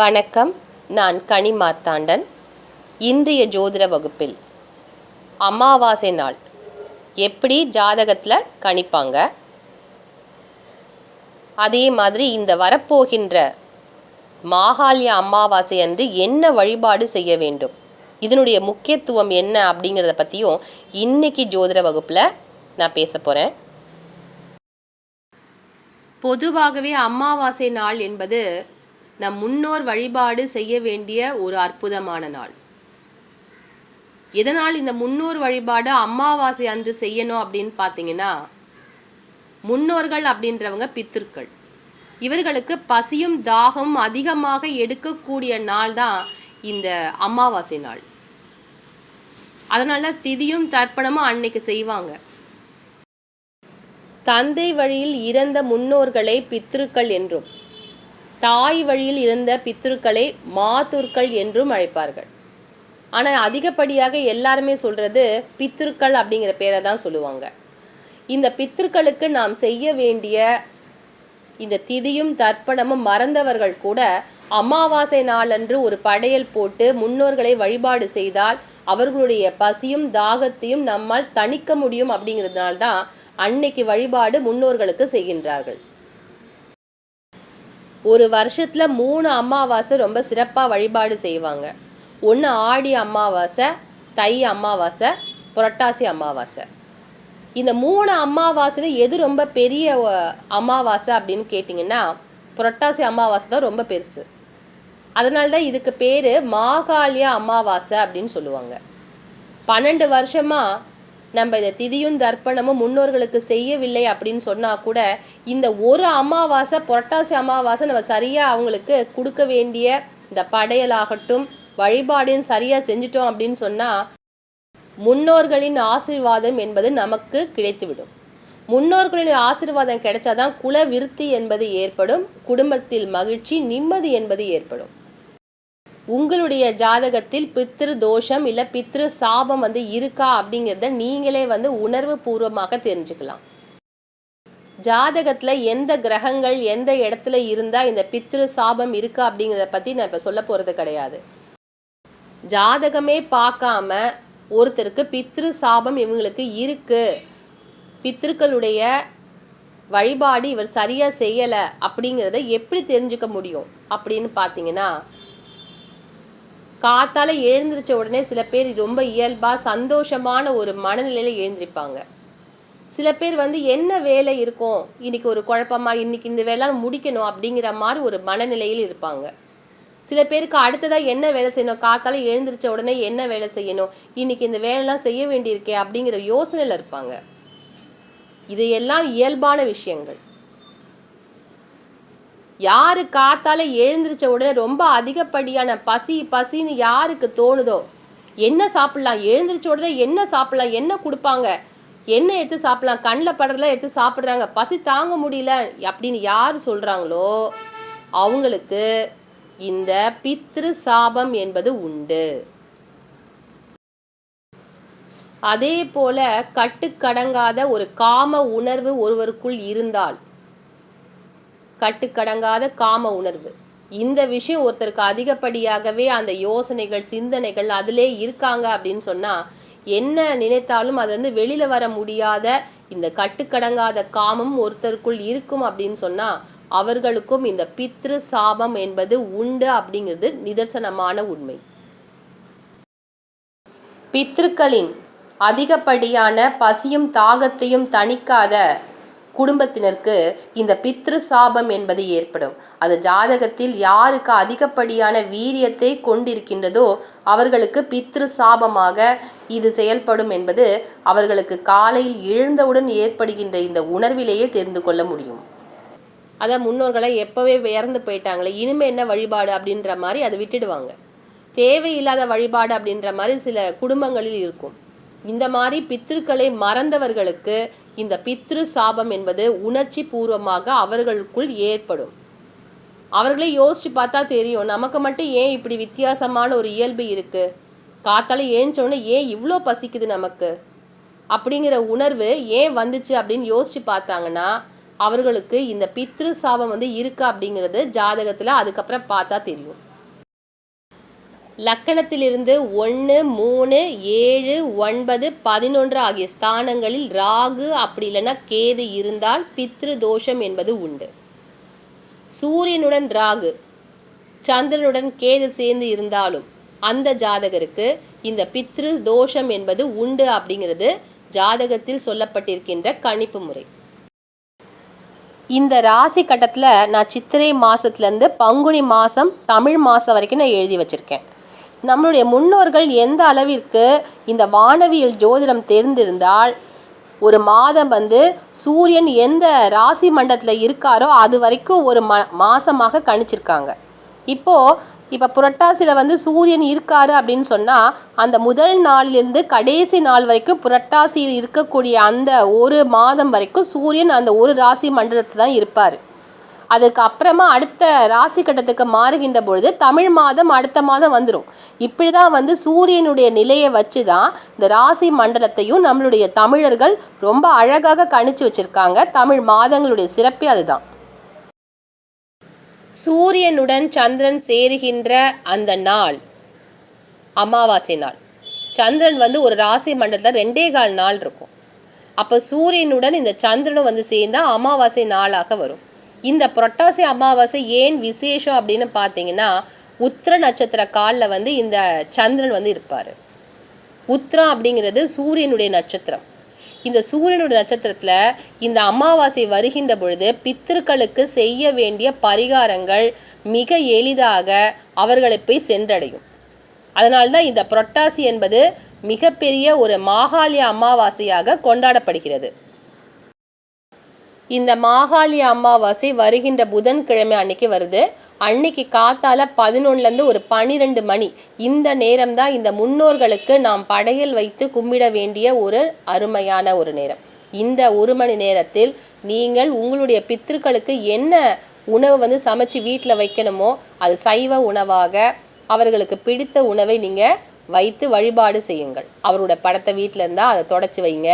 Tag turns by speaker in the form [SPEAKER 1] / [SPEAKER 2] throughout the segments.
[SPEAKER 1] வணக்கம். நான் கனி மார்த்தாண்டன். இன்றைய ஜோதிட வகுப்பில் அமாவாசை நாள். எப்படி ஜாதகத்தில் கணிப்பாங்க? அதே மாதிரி இந்த வரப்போகின்ற மாகாளிய அமாவாசை அன்று என்ன வழிபாடு செய்ய வேண்டும்? இதனுடைய முக்கியத்துவம் என்ன அப்படிங்கிறத பற்றியும் இன்னைக்கு ஜோதிட வகுப்பில் நான் பேச போகிறேன் பொதுவாகவே அமாவாசை நாள் என்பது நம் முன்னோர் வழிபாடு செய்ய வேண்டிய ஒரு அற்புதமான நாள். எதனால் இந்த முன்னோர் வழிபாடு அமாவாசை அன்று செய்யணும் அப்படின்னு பார்த்தீங்கன்னா முன்னோர்கள் அப்படின்றவங்க பித்திருக்கள். இவர்களுக்கு பசியும் தாகமும் அதிகமாக எடுக்கக்கூடிய நாள் தான் இந்த அமாவாசை நாள். அதனால திதியும் தர்ப்பணமும் அன்னைக்கு செய்வாங்க. தந்தை வழியில் இறந்த முன்னோர்களை பித்திருக்கள் என்றும் தாய் வழியில் இருந்த பித்ருக்களை மாத்துர்கள் என்றும் அழைப்பார்கள். ஆனால் அதிகப்படியாக எல்லாருமே சொல்கிறது பித்ருக்கள் அப்படிங்கிற பேரை தான் சொல்லுவாங்க. இந்த பித்ருக்களுக்கு நாம் செய்ய வேண்டிய இந்த திதியும் தர்ப்பணமும் மறந்தவர்கள் கூட அமாவாசை நாளன்று ஒரு படையல் போட்டு முன்னோர்களை வழிபாடு செய்தால் அவர்களுடைய பசியும் தாகத்தையும் நம்மால் தணிக்க முடியும் அப்படிங்கிறதுனால்தான் அன்னைக்கு வழிபாடு முன்னோர்களுக்கு செய்கின்றார்கள். ஒரு வருஷத்தில் மூணு அமாவாசை ரொம்ப சிறப்பாக வழிபாடு செய்வாங்க. ஒன்று ஆடி அமாவாசை தை அமாவாசை புரட்டாசி அமாவாசை. இந்த மூணு அமாவாசையில் எது ரொம்ப பெரிய அமாவாசை அப்படின்னு கேட்டிங்கன்னா புரட்டாசி அமாவாசை தான் ரொம்ப பெருசு. அதனால தான் இதுக்கு பேர் மாகாளிய அமாவாசை அப்படின்னு சொல்லுவாங்க. பன்னெண்டு வருஷமாக நம்ம இதை திதியும் தர்ப்பணமும் முன்னோர்களுக்கு செய்யவில்லை அப்படின்னு சொன்னால் கூட இந்த ஒரு அமாவாசை புரட்டாசி அமாவாசை நம்ம சரியாக அவங்களுக்கு கொடுக்க வேண்டிய இந்த படையலாகட்டும் வழிபாடையும் சரியாக செஞ்சிட்டோம் அப்படின்னு சொன்னால் முன்னோர்களின் ஆசீர்வாதம் என்பது நமக்கு கிடைத்துவிடும். முன்னோர்களின் ஆசிர்வாதம் கிடைச்சாதான் குல விருத்தி என்பது ஏற்படும் குடும்பத்தில் மகிழ்ச்சி நிம்மதி என்பது ஏற்படும். உங்களுடைய ஜாதகத்தில் பித்ரு தோஷம் இல்லை பித்ரு சாபம் வந்து இருக்கா அப்படிங்கிறத நீங்களே வந்து உணர்வு பூர்வமாக தெரிஞ்சுக்கலாம். ஜாதகத்தில் எந்த கிரகங்கள் எந்த இடத்துல இருந்தால் இந்த பித்ரு சாபம் இருக்கா அப்படிங்கிறத பற்றி நான் இப்போ சொல்ல போகிறது கிடையாது. ஜாதகமே பார்க்காம ஒருத்தருக்கு பித்ரு சாபம் இவங்களுக்கு இருக்குது பித்ருக்களுடைய வழிபாடு இவர் சரியாக செய்யலை அப்படிங்கிறத எப்படி தெரிஞ்சுக்க முடியும் அப்படின்னு பார்த்தீங்கன்னா காத்தால் எழுந்திரிச்ச உடனே சில பேர் ரொம்ப இயல்பாக சந்தோஷமான ஒரு மனநிலையில் எழுந்திருப்பாங்க. சில பேர் வந்து என்ன வேலை இருக்கும்? இன்றைக்கி ஒரு குழப்பமாக இன்றைக்கி இந்த வேலை முடிக்கணும் அப்படிங்கிற மாதிரி ஒரு மனநிலையில் இருப்பாங்க. சில பேருக்கு அடுத்ததாக என்ன வேலை செய்யணும்? காத்தால் எழுந்திரிச்ச உடனே என்ன வேலை செய்யணும்? இன்றைக்கி இந்த வேலைலாம் செய்ய வேண்டியிருக்கே அப்படிங்கிற யோசனையில் இருப்பாங்க. இதையெல்லாம் இயல்பான விஷயங்கள். யார் காத்தால எழுந்திரிச்ச உடனே ரொம்ப அதிகப்படியான பசி பசின்னு யாருக்கு தோணுதோ? என்ன சாப்பிட்லாம்? எழுந்திரிச்ச உடனே என்ன சாப்பிட்லாம்? என்ன கொடுப்பாங்க? என்ன எடுத்து சாப்பிட்லாம்? கண்ணில் படுறதெல்லாம் எடுத்து சாப்பிட்றாங்க. பசி தாங்க முடியல அப்படின்னு யார் சொல்கிறாங்களோ அவங்களுக்கு இந்த பித்ரு சாபம் என்பது உண்டு. அதே போல கட்டுக்கடங்காத ஒரு காம உணர்வு ஒருவருக்குள் இருந்தால் கட்டுக்கடங்காத காம உணர்வு. இந்த விஷயம் ஒருத்தருக்கு அதிகப்படியாகவே அந்த யோசனைகள் சிந்தனைகள் அதிலே இருக்காங்க அப்படின்னு சொன்னால் என்ன நினைத்தாலும் அது வந்து வெளியில் வர முடியாத இந்த கட்டுக்கடங்காத காமம் ஒருத்தருக்குள் இருக்கும் அப்படின்னு சொன்னால் அவர்களுக்கும் இந்த பித்ரு சாபம் என்பது உண்டு அப்படிங்கிறது நிதர்சனமான உண்மை. பித்ருக்களின் அதிகப்படியான பசியும் தாகத்தையும் தணிக்காத குடும்பத்தினருக்கு இந்த பித்ரு சாபம் என்பது ஏற்படும். அது ஜாதகத்தில் யாருக்கு அதிகப்படியான வீரியத்தை கொண்டிருக்கின்றதோ அவர்களுக்கு பித்ரு சாபமாக இது செயல்படும் என்பது அவர்களுக்கு காலையில் எழுந்தவுடன் ஏற்படுகின்ற இந்த உணர்விலேயே தெரிந்து கொள்ள முடியும். அதை முன்னோர்களை எப்போவே இறந்து போயிட்டாங்களே இனிமே என்ன வழிபாடு அப்படின்ற மாதிரி அதை விட்டுடுவாங்க. தேவையில்லாத வழிபாடு அப்படின்ற மாதிரி சில குடும்பங்களில் இருக்கும். இந்த மாதிரி பித்திருக்களை மறந்தவர்களுக்கு இந்த பித்ரு சாபம் என்பது உணர்ச்சி பூர்வமாக அவர்களுக்குள் ஏற்படும். அவர்களே யோசிச்சு பார்த்தா தெரியும் நமக்கு மட்டும் ஏன் இப்படி வித்தியாசமான ஒரு இயல்பு இருக்குது காத்தால ஏஞ்சோடனே ஏன் இவ்வளோ பசிக்குது நமக்கு? அப்படிங்கிற உணர்வு ஏன் வந்துச்சு அப்படின்னு யோசிச்சு பார்த்தாங்கன்னா அவர்களுக்கு இந்த பித்ரு சாபம் வந்து இருக்கா அப்படிங்கிறது ஜாதகத்தில் அதுக்கப்புறம் பார்த்தா தெரியும். லக்கணத்திலிருந்து ஒன்று மூணு ஏழு ஒன்பது பதினொன்று ஆகிய ஸ்தானங்களில் ராகு அப்படி இல்லைன்னா கேது இருந்தால் பித்ரு தோஷம் என்பது உண்டு. சூரியனுடன் ராகு சந்திரனுடன் கேது சேர்ந்து இருந்தாலும் அந்த ஜாதகருக்கு இந்த பித்ரு தோஷம் என்பது உண்டு அப்படிங்கிறது ஜாதகத்தில் சொல்லப்பட்டிருக்கின்ற கணிப்பு முறை. இந்த ராசி கட்டத்தில் நான் சித்திரை மாதத்துலேருந்து பங்குனி மாதம் தமிழ் மாதம் வரைக்கும் நான் எழுதி வச்சுருக்கேன். நம்மளுடைய முன்னோர்கள் எந்த அளவிற்கு இந்த வானவியல் ஜோதிடம் தெரிந்திருந்தால் ஒரு மாதம் வந்து சூரியன் எந்த ராசி மண்டலத்தில் இருக்காரோ அது வரைக்கும் ஒரு ம மாதமாக கணிச்சிருக்காங்க. இப்போது இப்போ புரட்டாசியில் வந்து சூரியன் இருக்காரு அப்படின்னு சொன்னால் அந்த முதல் நாளிலிருந்து கடைசி நாள் வரைக்கும் புரட்டாசியில் இருக்கக்கூடிய அந்த ஒரு மாதம் வரைக்கும் சூரியன் அந்த ஒரு ராசி மண்டலத்தில் தான் இருப்பார். அதுக்கு அப்புறமா அடுத்த ராசி கட்டத்துக்கு மாறுகின்ற பொழுது தமிழ் மாதம் அடுத்த மாதம் வந்துடும் இப்படி தான் வந்து சூரியனுடைய நிலையை வச்சு தான் இந்த ராசி மண்டலத்தையும் நம்மளுடைய தமிழர்கள் ரொம்ப அழகாக கணிச்சு வச்சுருக்காங்க. தமிழ் மாதங்களுடைய சிறப்பே அதுதான். சூரியனுடன் சந்திரன் சேருகின்ற அந்த நாள் அமாவாசை நாள். சந்திரன் வந்து ஒரு ராசி மண்டலத்தில் ரெண்டே கால் நாள் இருக்கும். அப்போ சூரியனுடன் இந்த சந்திரனும் வந்து சேர்ந்தால் அமாவாசை நாளாக வரும். இந்த புரட்டாசி அமாவாசை ஏன் விசேஷம் அப்படின்னு பார்த்தீங்கன்னா உத்திர நட்சத்திர காலில் வந்து இந்த சந்திரன் வந்து இருப்பார். உத்திரம் அப்படிங்கிறது சூரியனுடைய நட்சத்திரம். இந்த சூரியனுடைய நட்சத்திரத்தில் இந்த அமாவாசை வருகின்ற பொழுது பித்திருக்களுக்கு செய்ய வேண்டிய பரிகாரங்கள் மிக எளிதாக அவர்களை போய் சென்றடையும். அதனால்தான் இந்த புரட்டாசி என்பது மிகப்பெரிய ஒரு மாகாளிய அமாவாசையாக கொண்டாடப்படுகிறது. இந்த மாகாளி அமாவாசை வருகின்ற புதன்கிழமை அன்னைக்கு வருது. அன்னைக்கு காத்தால பதினொன்னுலேருந்து ஒரு பன்னிரெண்டு மணி. இந்த நேரம் தான் இந்த முன்னோர்களுக்கு நாம் படையல் வைத்து கும்பிட வேண்டிய ஒரு அருமையான ஒரு நேரம். இந்த ஒரு மணி நேரத்தில் நீங்கள் உங்களுடைய பித்திருக்களுக்கு என்ன உணவு வந்து சமைச்சு வீட்டில் வைக்கணுமோ அது சைவ உணவாக அவர்களுக்கு பிடித்த உணவை நீங்கள் வைத்து வழிபாடு செய்யுங்கள். அவரோட படத்தை வீட்டில் இருந்தால் அதை தொடச்சி வைங்க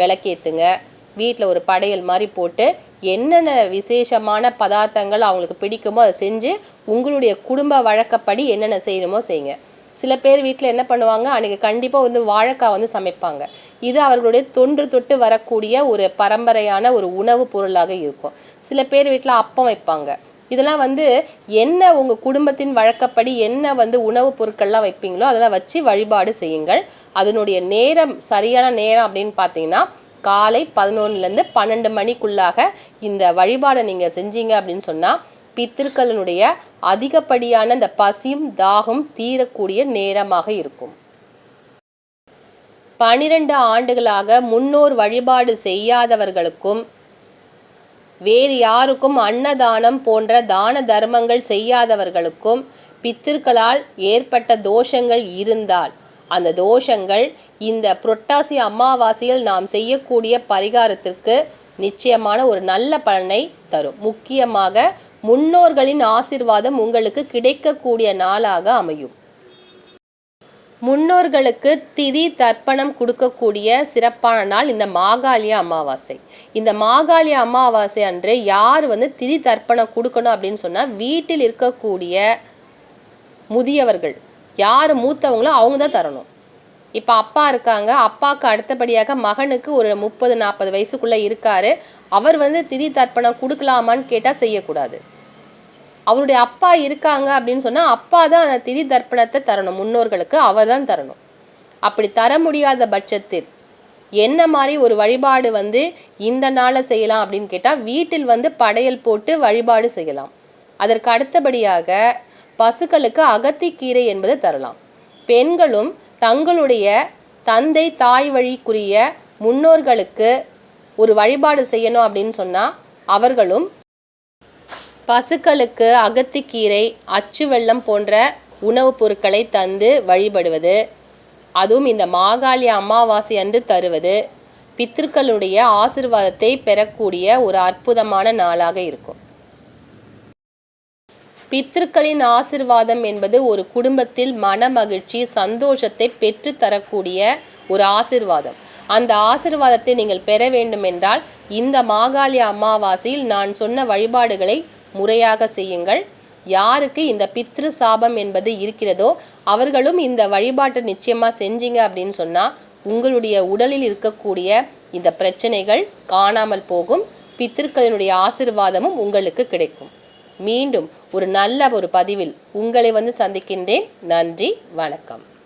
[SPEAKER 1] விளக்கேற்றுங்க வீட்டில் ஒரு படையல் மாதிரி போட்டு என்னென்ன விசேஷமான பதார்த்தங்கள் அவங்களுக்கு பிடிக்குமோ அதை செஞ்சு உங்களுடைய குடும்ப வழக்கப்படி என்னென்ன செய்யணுமோ செய்யுங்க. சில பேர் வீட்டில் என்ன பண்ணுவாங்க? அன்றைக்கி கண்டிப்பாக வந்து வாழைக்காய் வந்து சமைப்பாங்க. இது அவர்களுடைய தொன்று தொட்டு வரக்கூடிய ஒரு பரம்பரையான ஒரு உணவு பொருளாக இருக்கும். சில பேர் வீட்டில் அப்பம் வைப்பாங்க. இதெல்லாம் வந்து என்ன உங்கள் குடும்பத்தின் வழக்கப்படி என்ன வந்து உணவுப் பொருட்கள்லாம் வைப்பீங்களோ அதெல்லாம் வச்சு வழிபாடு செய்யுங்கள். அதனுடைய நேரம் சரியான நேரம் அப்படின்னு பார்த்தீங்கன்னா காலை பதினொன்றுலேருந்து பன்னெண்டு மணிக்குள்ளாக இந்த வழிபாடை நீங்கள் செஞ்சீங்க அப்படின்னு சொன்னால் பித்திருக்களினுடைய அதிகப்படியான இந்த பசியும் தாகம் தீரக்கூடிய நேரமாக இருக்கும். பனிரெண்டு ஆண்டுகளாக முன்னோர் வழிபாடு செய்யாதவர்களுக்கும் வேறு யாருக்கும் அன்னதானம் போன்ற தான தர்மங்கள் செய்யாதவர்களுக்கும் பித்திருக்களால் ஏற்பட்ட தோஷங்கள் இருந்தால் அந்த தோஷங்கள் இந்த புரட்டாசி அமாவாசையில் நாம் செய்யக்கூடிய பரிகாரத்திற்கு நிச்சயமான ஒரு நல்ல பலனை தரும். முக்கியமாக முன்னோர்களின் ஆசிர்வாதம் உங்களுக்கு கிடைக்கக்கூடிய நாளாக அமையும். முன்னோர்களுக்கு திதி தர்ப்பணம் கொடுக்கக்கூடிய சிறப்பான நாள் இந்த மாகாளிய அமாவாசை. இந்த மாகாளிய அமாவாசை அன்று யார் வந்து திதி தர்ப்பணம் கொடுக்கணும் அப்படின்னு சொன்னால் வீட்டில் இருக்கக்கூடிய முதியவர்கள். யார் மூத்தவங்களோ அவங்க தான் தரணும். இப்போ அப்பா இருக்காங்க. அப்பாவுக்கு அடுத்தபடியாக மகனுக்கு ஒரு முப்பது நாற்பது வயசுக்குள்ளே இருக்கார். அவர் வந்து திதி தர்ப்பணம் கொடுக்கலாமான்னு கேட்டால் செய்யக்கூடாது. அவருடைய அப்பா இருக்காங்க அப்படின்னு சொன்னால் அப்பா தான் அந்த திதி தர்ப்பணத்தை தரணும். முன்னோர்களுக்கு அவர் தான் தரணும். அப்படி தர முடியாத பட்சத்தில் என்ன மாதிரி ஒரு வழிபாடு வந்து இந்த நாளில் செய்யலாம் அப்படின்னு கேட்டால் வீட்டில் வந்து படையல் போட்டு வழிபாடு செய்யலாம். அதற்கு அடுத்தபடியாக பசுக்களுக்கு அகத்திக்கீரை என்பது தரலாம். பெண்களும் தங்களுடைய தந்தை தாய் வழிக்குரிய முன்னோர்களுக்கு ஒரு வழிபாடு செய்யணும் அப்படின்னு சொன்னால் அவர்களும் பசுக்களுக்கு அகத்திக்கீரை அச்சு வெள்ளம் போன்ற உணவுப் பொருட்களை தந்து வழிபடுவது அதுவும் இந்த மாகாளி அமாவாசை அன்று தருவது பித்திருக்களுடைய ஆசிர்வாதத்தை பெறக்கூடிய ஒரு அற்புதமான நாளாக இருக்கும். பித்திருக்களின் ஆசிர்வாதம் என்பது ஒரு குடும்பத்தில் மன மகிழ்ச்சி சந்தோஷத்தை பெற்று தரக்கூடிய ஒரு ஆசிர்வாதம். அந்த ஆசிர்வாதத்தை நீங்கள் பெற வேண்டுமென்றால் இந்த மாகாளி அமாவாசையில் நான் சொன்ன வழிபாடுகளை முறையாக செய்யுங்கள். யாருக்கு இந்த பித்ரு சாபம் என்பது இருக்கிறதோ அவர்களும் இந்த வழிபாட்டை நிச்சயமாக செஞ்சீங்க அப்படின்னு சொன்னால் உங்களுடைய உடலில் இருக்கக்கூடிய இந்த பிரச்சனைகள் காணாமல் போகும். பித்திருக்களினுடைய ஆசிர்வாதமும் உங்களுக்கு கிடைக்கும். மீண்டும் ஒரு நல்ல ஒரு பதிவில் உங்களை வந்து சந்திக்கின்றேன். நன்றி வணக்கம்.